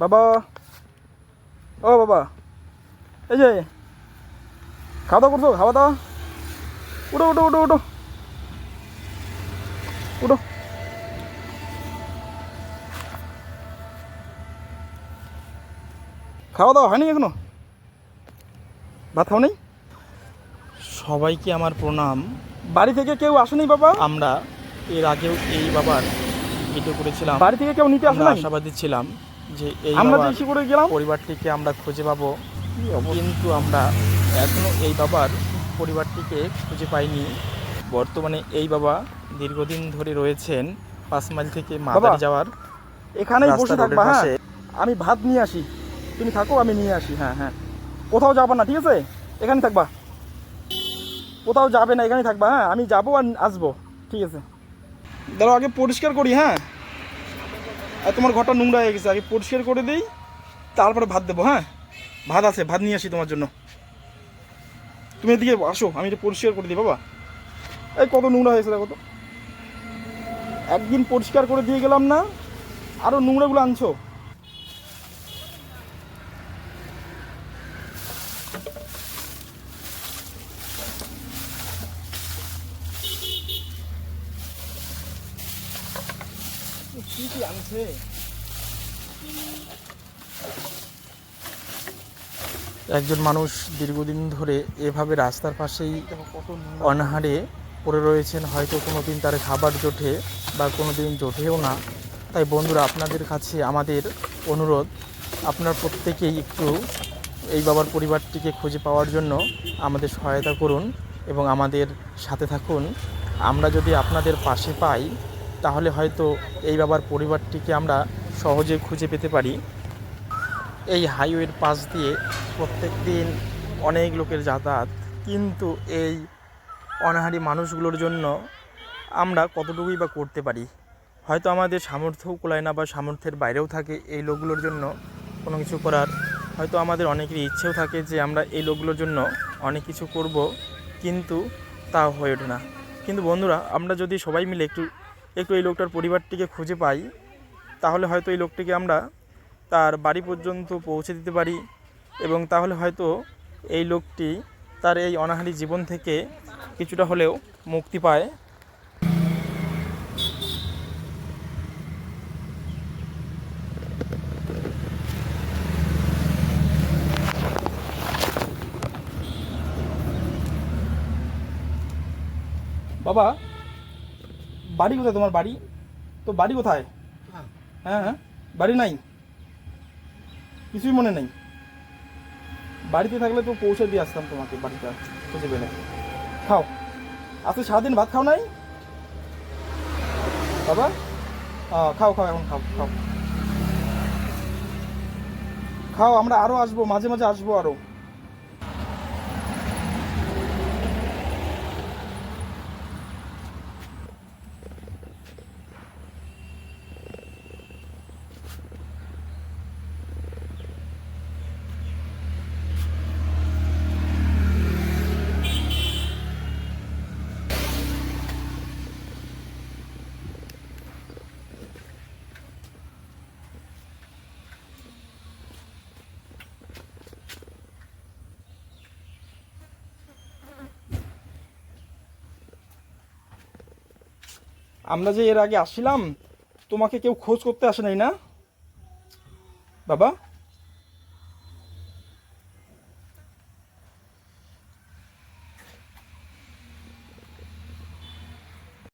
বাবা। ও বাবা। এই যে খাওয়া দাওয়া করছ? খাওয়া দাওয়া? উঠো উঠো উঠো উঠো। উঠো। খাওয়া দাওয়া হয়নি এখনও? ভাত খাও নেই সবাইকে আমার প্রণাম। বাড়ি থেকে কেউ আসেনি বাবা? আমরা এর আগেও এই বাবার ভিডিও করেছিলাম। বাড়ি থেকে কেউ নিতে আসে আমরা নাই আশাবাদী ছিলাম। যে এই আমরা যে করে গেলাম। পরিবারটিকে আমরা খুঁজে পাবো। কিন্তু আমরা এখনও এই বাবার পরিবারটিকে খুঁজে পাইনি। বর্তমানে এই বাবা দীর্ঘদিন ধরে রয়েছেন পাঁচ মাইল থেকে মাদারি যাওয়ার এখানেই বসে থাকবা হ্যাঁ? আমি ভাত নিয়ে আসি। তুমি থাকো আমি নিয়ে আসি। হ্যাঁ হ্যাঁ। কোথাও যাবা না ঠিক আছে? এখানে থাকবা। কোথাও যাবে না এখানে থাকবা হ্যাঁ? আমি যাব আর আসব ঠিক আছে? দাঁড়াও আগে পরিষ্কার করি হ্যাঁ? আর তোমার ঘরটা নোংরা হয়ে গেছে, আগে পরিষ্কার করে দিই, তারপরে ভাত দেবো হ্যাঁ? ভাত আছে, ভাত নিয়ে আসি তোমার জন্য। তুমি এদিকে আসো, আমি এটা পরিষ্কার করে দিই, বাবা। এই কত নোংরা হয়েছে দেখো তো। একদিন পরিষ্কার করে দিয়ে গেলাম না আরও নোংরাগুলো আনছো। আনছে একজন মানুষ দীর্ঘদিন ধরে এভাবে রাস্তার পাশেই অনাহারে পড়ে রয়েছেন। হয়তো কোনো দিন তার খাবার জোটে বা কোনো দিন জোটেও না। তাই বন্ধুরা, আপনাদের কাছে আমাদের অনুরোধ, আপনার প্রত্যেকেই একটু এই বাবার পরিবারটিকে খুঁজে পাওয়ার জন্য আমাদের সহায়তা করুন এবং আমাদের সাথে থাকুন। আমরা যদি আপনাদের পাশে পাই তাহলে হয়তো এই বাবার পরিবারটিকে আমরা সহজে খুঁজে পেতে পারি। এই হাইওয়ের পাশ দিয়ে প্রত্যেক দিন অনেক লোকের যাতায়াত, কিন্তু এই অনাহারি মানুষগুলোর জন্য আমরা কতটুকুই বা করতে পারি? হয়তো আমাদের সামর্থ্যও কুলায় না বা সামর্থ্যের বাইরেও থাকে এই লোকগুলোর জন্য কোনো কিছু করার। হয়তো আমাদের অনেকেরই ইচ্ছেও থাকে যে আমরা এই লোকগুলোর জন্য অনেক কিছু করব, কিন্তু তা হয়ে ওঠে না। কিন্তু বন্ধুরা, আমরা যদি সবাই মিলে একটু একটু এই লোকটার পরিবারটিকে খুঁজে পাই, তাহলে হয়তো এই লোকটিকে আমরা তার বাড়ি পর্যন্ত পৌঁছে দিতে পারি এবং তাহলে হয়তো এই লোকটি তার এই অনাহারি জীবন থেকে কিছুটা হলেও মুক্তি পায়। বাবা বাড়ি কোথায় তোমার বাড়ি? তো বাড়ি কোথায়? হ্যাঁ। হ্যাঁ বাড়ি নাই? কিছুই মনে নেই। বাড়িতে থাকলে তো পৌঁছে দিয়ে আসতাম তোমাকে বাড়িটা খুঁজে পেলে। খাও। আজকে সারাদিন ভাত খাও নাই? বাবা? খাও খাও এখন খাও খাও। খাও আমরা আরও আসব মাঝে মাঝে আসব আরও। আমরা যে এর আগে আসছিলাম তোমাকে কেউ খোঁজ করতে আসে নাই না? বাবা?